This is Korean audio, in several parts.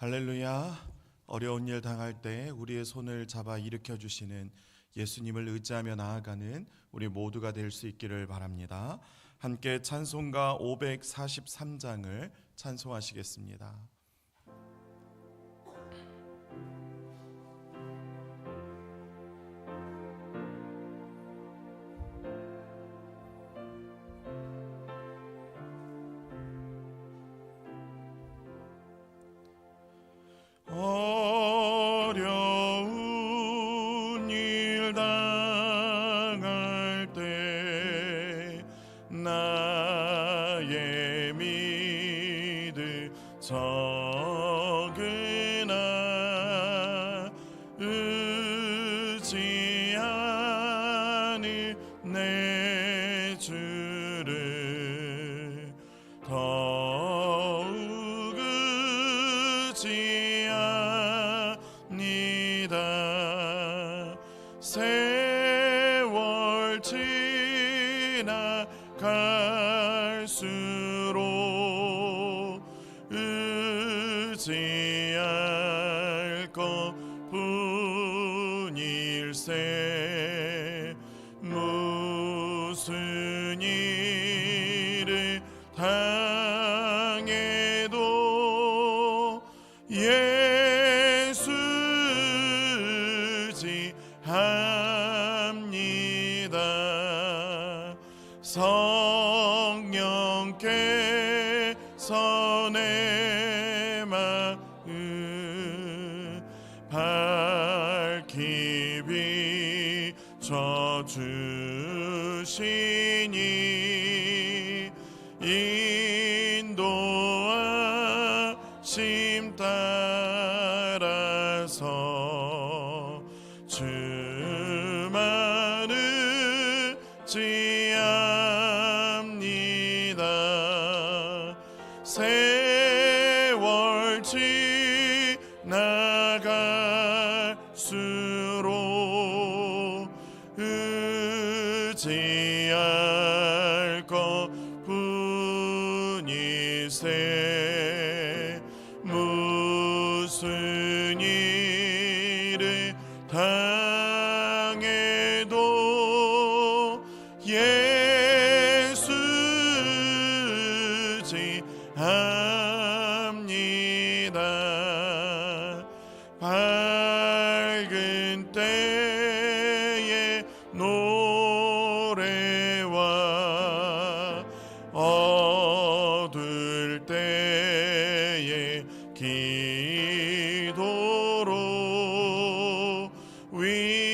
할렐루야. 어려운 일 당할 때 우리의 손을 잡아 일으켜 주시는 예수님을 의지하며 나아가는 우리 모두가 될 수 있기를 바랍니다. 함께 찬송가 543장을 찬송하시겠습니다. 하나님 내 주를 더 Home. 차지할 것뿐이세. We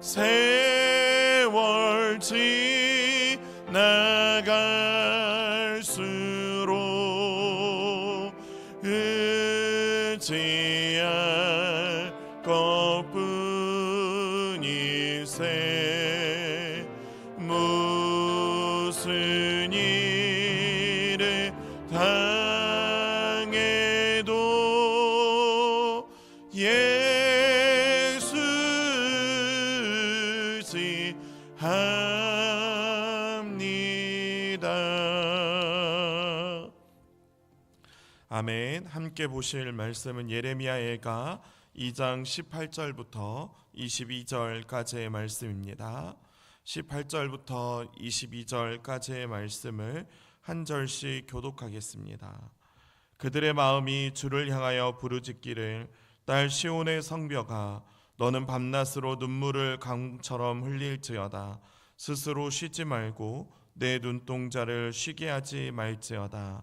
세월 지 함께 보실 말씀은 예레미야애가 2장 18절부터 22절까지의 말씀입니다. 18절부터 22절까지의 말씀을 한 절씩 교독하겠습니다. 그들의 마음이 주를 향하여 부르짖기를 딸 시온의 성벽아 너는 밤낮으로 눈물을 강처럼 흘릴지어다 스스로 쉬지 말고 내 눈동자를 쉬게 하지 말지어다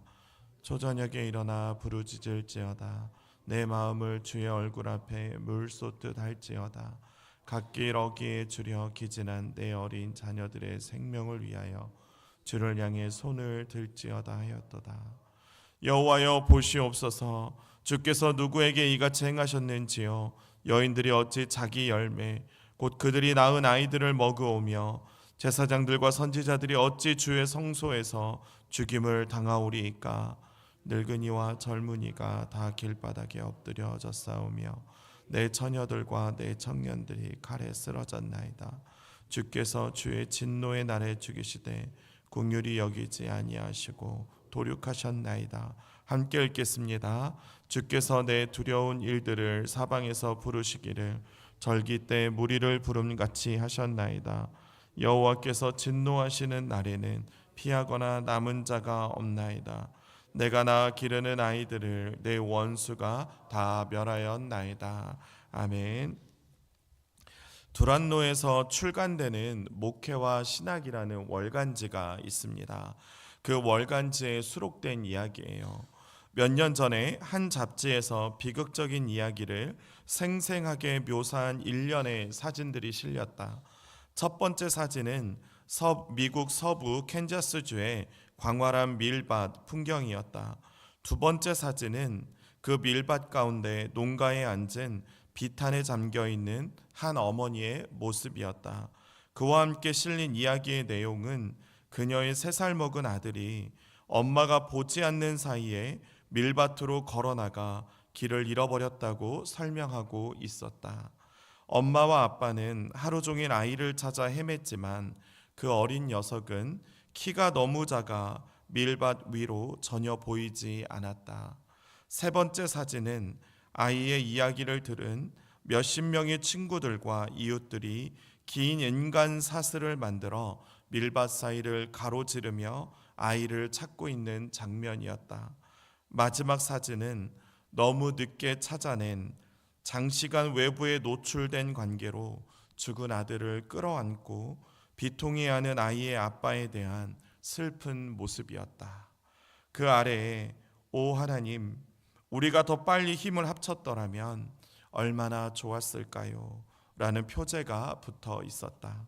초저녁에 일어나 부르짖을지어다. 내 마음을 주의 얼굴 앞에 물 쏟듯 할지어다. 갓길 어기에 줄여 기진한 내 어린 자녀들의 생명을 위하여 주를 향해 손을 들지어다 하였도다. 여호와여 보시옵소서. 주께서 누구에게 이같이 행하셨는지요? 여인들이 어찌 자기 열매 곧 그들이 낳은 아이들을 먹으오며 제사장들과 선지자들이 어찌 주의 성소에서 죽임을 당하오리이까 늙은이와 젊은이가 다 길바닥에 엎드려 졌사오며 내 처녀들과 내 청년들이 칼에 쓰러졌나이다. 주께서 주의 진노의 날에 죽이시되 궁휼히 여기지 아니하시고 도륙하셨나이다. 함께 읽겠습니다. 주께서 내 두려운 일들을 사방에서 부르시기를 절기 때 무리를 부름 같이 하셨나이다. 여호와께서 진노하시는 날에는 피하거나 남은 자가 없나이다 내가 낳아 기르는 아이들을 내 원수가 다 멸하였나이다 아멘 두란노에서 출간되는 목회와 신학이라는 월간지가 있습니다. 그 월간지에 수록된 이야기예요. 몇 년 전에 한 잡지에서 비극적인 이야기를 생생하게 묘사한 일련의 사진들이 실렸다. 첫 번째 사진은 서, 미국 서부 캔자스주의 광활한 밀밭 풍경이었다. 두 번째 사진은 그 밀밭 가운데 농가에 앉은 비탄에 잠겨 있는 한 어머니의 모습이었다. 그와 함께 실린 이야기의 내용은 그녀의 세 살 먹은 아들이 엄마가 보지 않는 사이에 밀밭으로 걸어나가 길을 잃어버렸다고 설명하고 있었다. 엄마와 아빠는 하루 종일 아이를 찾아 헤맸지만 그 어린 녀석은 키가 너무 작아 밀밭 위로 전혀 보이지 않았다. 세 번째 사진은 아이의 이야기를 들은 몇십 명의 친구들과 이웃들이 긴 인간 사슬을 만들어 밀밭 사이를 가로지르며 아이를 찾고 있는 장면이었다. 마지막 사진은 너무 늦게 찾아낸 장시간 외부에 노출된 관계로 죽은 아들을 끌어안고 비통해하는 아이의 아빠에 대한 슬픈 모습이었다. 그 아래에 오 하나님, 우리가 더 빨리 힘을 합쳤더라면 얼마나 좋았을까요? 라는 표제가 붙어 있었다.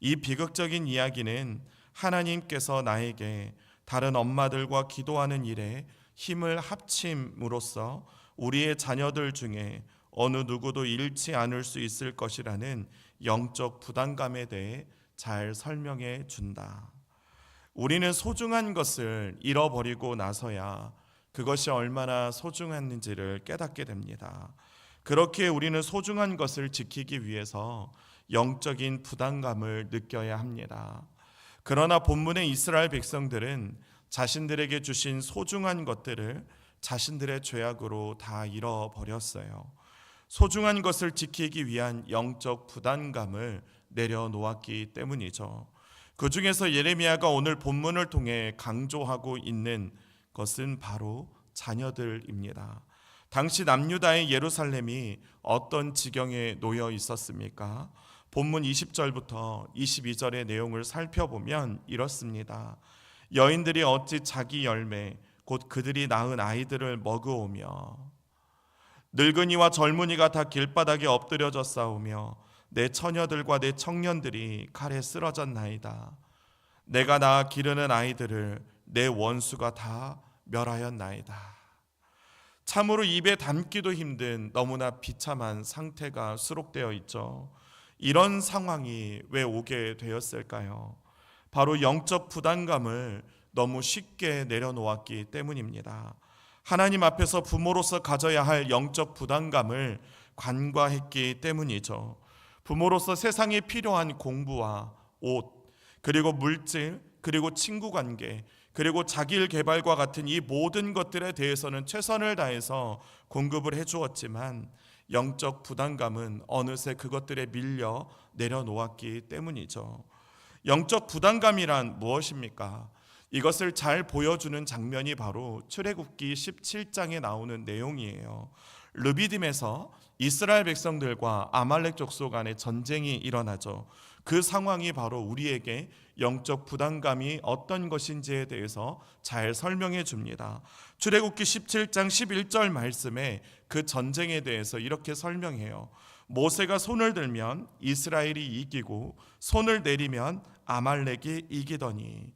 이 비극적인 이야기는 하나님께서 나에게 다른 엄마들과 기도하는 일에 힘을 합침으로써 우리의 자녀들 중에 어느 누구도 잃지 않을 수 있을 것이라는 영적 부담감에 대해 잘 설명해 준다. 우리는 소중한 것을 잃어버리고 나서야 그것이 얼마나 소중했는지를 깨닫게 됩니다. 그렇게 우리는 소중한 것을 지키기 위해서 영적인 부담감을 느껴야 합니다. 그러나 본문의 이스라엘 백성들은 자신들에게 주신 소중한 것들을 자신들의 죄악으로 다 잃어버렸어요. 소중한 것을 지키기 위한 영적 부담감을 내려놓았기 때문이죠. 그 중에서 예레미야가 오늘 본문을 통해 강조하고 있는 것은 바로 자녀들입니다. 당시 남유다의 예루살렘이 어떤 지경에 놓여 있었습니까? 본문 20절부터 22절의 내용을 살펴보면 이렇습니다. 여인들이 어찌 자기 열매 곧 그들이 낳은 아이들을 먹으오며 늙은이와 젊은이가 다 길바닥에 엎드려져 싸우며 내 처녀들과 내 청년들이 칼에 쓰러졌나이다. 내가 낳아 기르는 아이들을 내 원수가 다 멸하였나이다. 참으로 입에 담기도 힘든 너무나 비참한 상태가 수록되어 있죠. 이런 상황이 왜 오게 되었을까요? 바로 영적 부담감을 너무 쉽게 내려놓았기 때문입니다. 하나님 앞에서 부모로서 가져야 할 영적 부담감을 관과했기 때문이죠. 부모로서 세상에 필요한 공부와 옷, 그리고 물질, 그리고 친구 관계, 그리고 자기 개발과 같은 이 모든 것들에 대해서는 최선을 다해서 공급을 해 주었지만 영적 부담감은 어느새 그것들에 밀려 내려놓았기 때문이죠. 영적 부담감이란 무엇입니까? 이것을 잘 보여주는 장면이 바로 출애굽기 17장에 나오는 내용이에요. 르비딤에서 이스라엘 백성들과 아말렉 족속 간의 전쟁이 일어나죠. 그 상황이 바로 우리에게 영적 부담감이 어떤 것인지에 대해서 잘 설명해 줍니다. 출애굽기 17장 11절 말씀에 그 전쟁에 대해서 이렇게 설명해요. 모세가 손을 들면 이스라엘이 이기고 손을 내리면 아말렉이 이기더니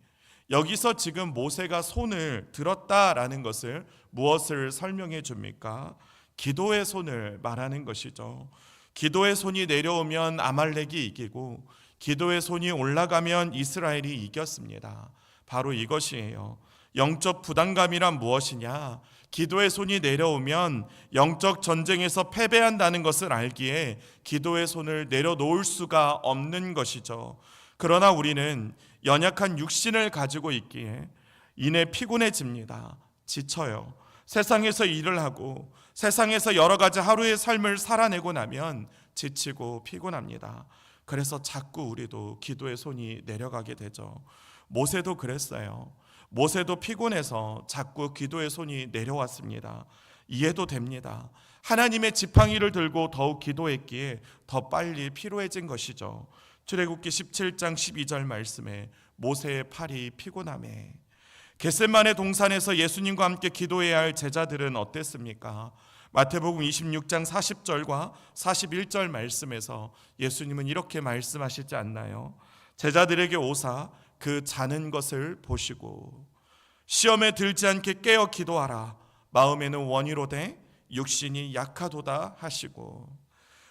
여기서 지금 모세가 손을 들었다라는 것을 무엇을 설명해 줍니까? 기도의 손을 말하는 것이죠. 기도의 손이 내려오면 아말렉이 이기고 기도의 손이 올라가면 이스라엘이 이겼습니다. 바로 이것이에요. 영적 부담감이란 무엇이냐? 기도의 손이 내려오면 영적 전쟁에서 패배한다는 것을 알기에 기도의 손을 내려놓을 수가 없는 것이죠. 그러나 우리는 연약한 육신을 가지고 있기에 이내 피곤해집니다. 지쳐요. 세상에서 일을 하고 세상에서 여러 가지 하루의 삶을 살아내고 나면 지치고 피곤합니다. 그래서 자꾸 우리도 기도의 손이 내려가게 되죠. 모세도 그랬어요. 모세도 피곤해서 자꾸 기도의 손이 내려왔습니다. 이해도 됩니다. 하나님의 지팡이를 들고 더욱 기도했기에 더 빨리 피로해진 것이죠. 출애굽기 17장 12절 말씀에 모세의 팔이 피곤함에 겟셋만의 동산에서 예수님과 함께 기도해야 할 제자들은 어땠습니까? 마태복음 26장 40절과 41절 말씀에서 예수님은 이렇게 말씀하시지 않나요? 제자들에게 오사 그 자는 것을 보시고 시험에 들지 않게 깨어 기도하라 마음에는 원이로되 육신이 약하도다 하시고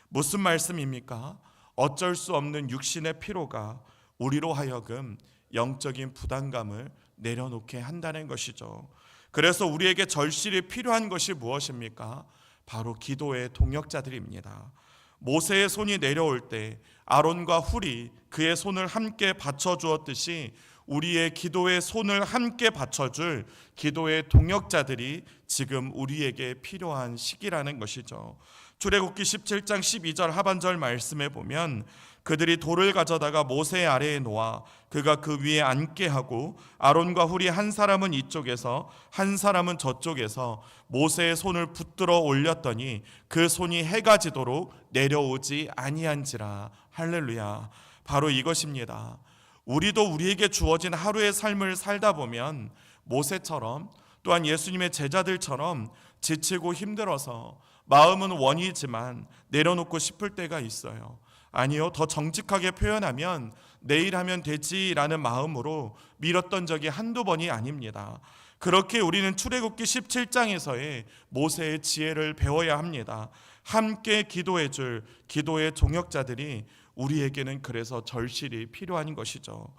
무슨 말씀입니까? 어쩔 수 없는 육신의 피로가 우리로 하여금 영적인 부담감을 내려놓게 한다는 것이죠. 그래서 우리에게 절실히 필요한 것이 무엇입니까? 바로 기도의 동역자들입니다. 모세의 손이 내려올 때 아론과 훌이 그의 손을 함께 받쳐 주었듯이 우리의 기도의 손을 함께 받쳐줄 기도의 동역자들이 지금 우리에게 필요한 시기라는 것이죠. 출애굽기 17장 12절 하반절 말씀에 보면 그들이 돌을 가져다가 모세 아래에 놓아 그가 그 위에 앉게 하고 아론과 훌이 한 사람은 이쪽에서 한 사람은 저쪽에서 모세의 손을 붙들어 올렸더니 그 손이 해가 지도록 내려오지 아니한지라 할렐루야 바로 이것입니다. 우리도 우리에게 주어진 하루의 삶을 살다 보면 모세처럼 또한 예수님의 제자들처럼 지치고 힘들어서 마음은 원이지만 내려놓고 싶을 때가 있어요. 아니요, 더 정직하게 표현하면 내일 하면 되지라는 마음으로 밀었던 적이 한두 번이 아닙니다. 그렇게 우리는 출애굽기 17장에서의 모세의 지혜를 배워야 합니다. 함께 기도해 줄 기도의 종역자들이 우리에게는 그래서 절실히 필요한 것이죠.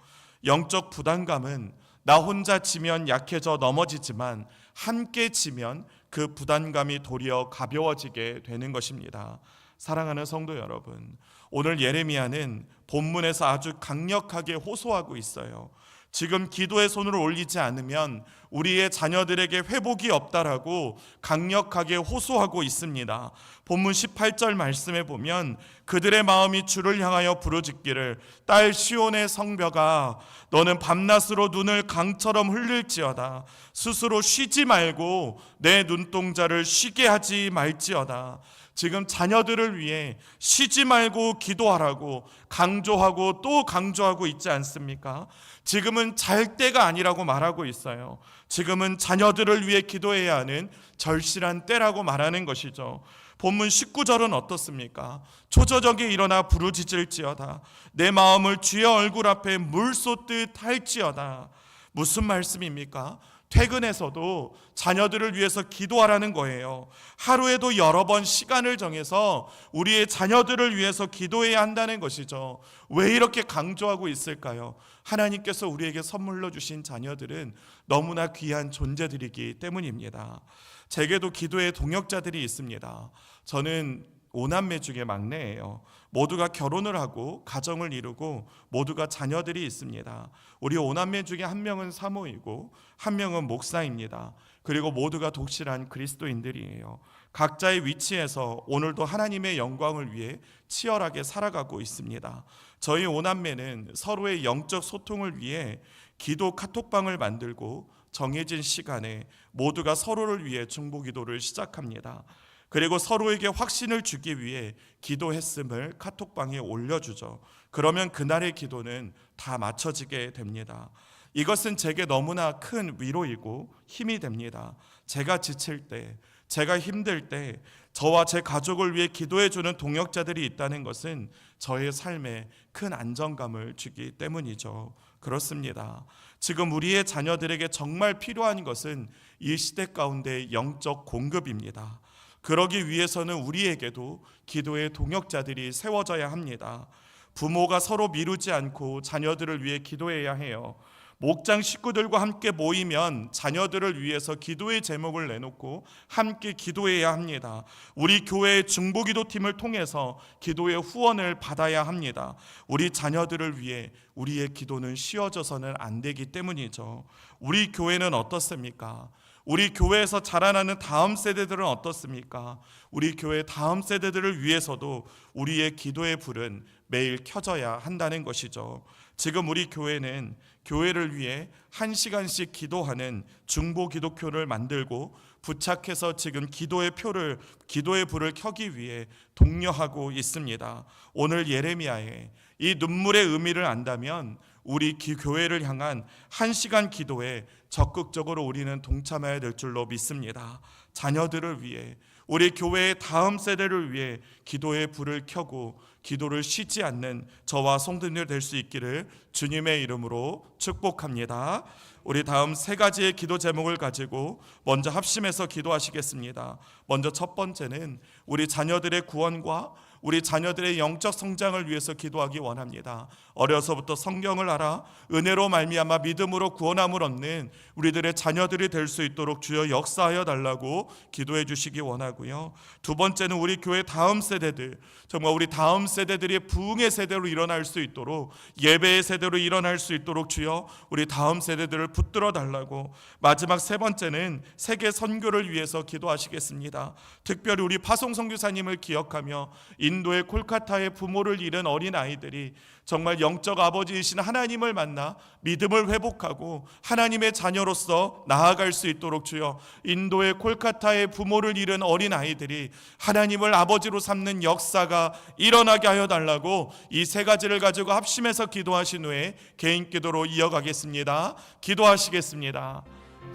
영적 부담감은 나 혼자 지면 약해져 넘어지지만 함께 지면 그 부담감이 도리어 가벼워지게 되는 것입니다. 사랑하는 성도 여러분, 오늘 예레미야는 본문에서 아주 강력하게 호소하고 있어요. 지금 기도의 손을 올리지 않으면 우리의 자녀들에게 회복이 없다라고 강력하게 호소하고 있습니다. 본문 18절 말씀에 보면 그들의 마음이 주를 향하여 부르짖기를 딸 시온의 성벽아 너는 밤낮으로 눈을 강처럼 흘릴지어다 스스로 쉬지 말고 내 눈동자를 쉬게 하지 말지어다 지금 자녀들을 위해 쉬지 말고 기도하라고 강조하고 또 강조하고 있지 않습니까? 지금은 잘 때가 아니라고 말하고 있어요. 지금은 자녀들을 위해 기도해야 하는 절실한 때라고 말하는 것이죠. 본문 19절은 어떻습니까? 초저녁에 일어나 부르짖을지어다. 내 마음을 주의 얼굴 앞에 물 쏟듯 할지어다. 무슨 말씀입니까? 퇴근해서도 자녀들을 위해서 기도하라는 거예요. 하루에도 여러 번 시간을 정해서 우리의 자녀들을 위해서 기도해야 한다는 것이죠. 왜 이렇게 강조하고 있을까요? 하나님께서 우리에게 선물로 주신 자녀들은 너무나 귀한 존재들이기 때문입니다. 제게도 기도의 동역자들이 있습니다. 저는 오남매 중에 막내예요. 모두가 결혼을 하고 가정을 이루고 모두가 자녀들이 있습니다. 우리 오남매 중에 한 명은 사모이고 한 명은 목사입니다. 그리고 모두가 독실한 그리스도인들이에요. 각자의 위치에서 오늘도 하나님의 영광을 위해 치열하게 살아가고 있습니다. 저희 오남매는 서로의 영적 소통을 위해 기도 카톡방을 만들고 정해진 시간에 모두가 서로를 위해 중보 기도를 시작합니다. 그리고 서로에게 확신을 주기 위해 기도했음을 카톡방에 올려주죠. 그러면 그날의 기도는 다 맞춰지게 됩니다. 이것은 제게 너무나 큰 위로이고 힘이 됩니다. 제가 지칠 때, 제가 힘들 때, 저와 제 가족을 위해 기도해주는 동역자들이 있다는 것은 저의 삶에 큰 안정감을 주기 때문이죠. 그렇습니다. 지금 우리의 자녀들에게 정말 필요한 것은 이 시대 가운데 영적 공급입니다. 그러기 위해서는 우리에게도 기도의 동역자들이 세워져야 합니다. 부모가 서로 미루지 않고 자녀들을 위해 기도해야 해요. 목장 식구들과 함께 모이면 자녀들을 위해서 기도의 제목을 내놓고 함께 기도해야 합니다. 우리 교회의 중보기도 팀을 통해서 기도의 후원을 받아야 합니다. 우리 자녀들을 위해 우리의 기도는 쉬어져서는 안 되기 때문이죠. 우리 교회는 어떻습니까? 우리 교회에서 자라나는 다음 세대들은 어떻습니까? 우리 교회 다음 세대들을 위해서도 우리의 기도의 불은 매일 켜져야 한다는 것이죠. 지금 우리 교회는 교회를 위해 한 시간씩 기도하는 중보 기도표를 만들고 부착해서 지금 기도의 표를 기도의 불을 켜기 위해 독려하고 있습니다. 오늘 예레미야의 이 눈물의 의미를 안다면 우리 기, 교회를 향한 한 시간 기도에 적극적으로 우리는 동참해야 될 줄로 믿습니다. 자녀들을 위해 우리 교회의 다음 세대를 위해 기도의 불을 켜고 기도를 쉬지 않는 저와 성도님들 될 수 있기를 주님의 이름으로 축복합니다. 우리 다음 세 가지의 기도 제목을 가지고 먼저 합심해서 기도하시겠습니다. 먼저 첫 번째는 우리 자녀들의 구원과 우리 자녀들의 영적 성장을 위해서 기도하기 원합니다. 어려서부터 성경을 알아 은혜로 말미암아 믿음으로 구원함을 얻는 우리들의 자녀들이 될 수 있도록 주여 역사하여 달라고 기도해 주시기 원하고요. 두 번째는 우리 교회 다음 세대들 정말 우리 다음 세대들이 부흥의 세대로 일어날 수 있도록 예배의 세대로 일어날 수 있도록 주여 우리 다음 세대들을 붙들어 달라고 마지막 세 번째는 세계 선교를 위해서 기도하시겠습니다. 특별히 우리 파송 선교사님을 기억하며 인도의 콜카타의 부모를 잃은 어린 아이들이 정말 영적 아버지이신 하나님을 만나 믿음을 회복하고 하나님의 자녀로서 나아갈 수 있도록 주여 인도의 콜카타의 부모를 잃은 어린 아이들이 하나님을 아버지로 삼는 역사가 일어나게 하여 달라고 이 세 가지를 가지고 합심해서 기도하신 후에 개인 기도로 이어가겠습니다. 기도하시겠습니다.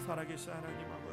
살아계신 하나님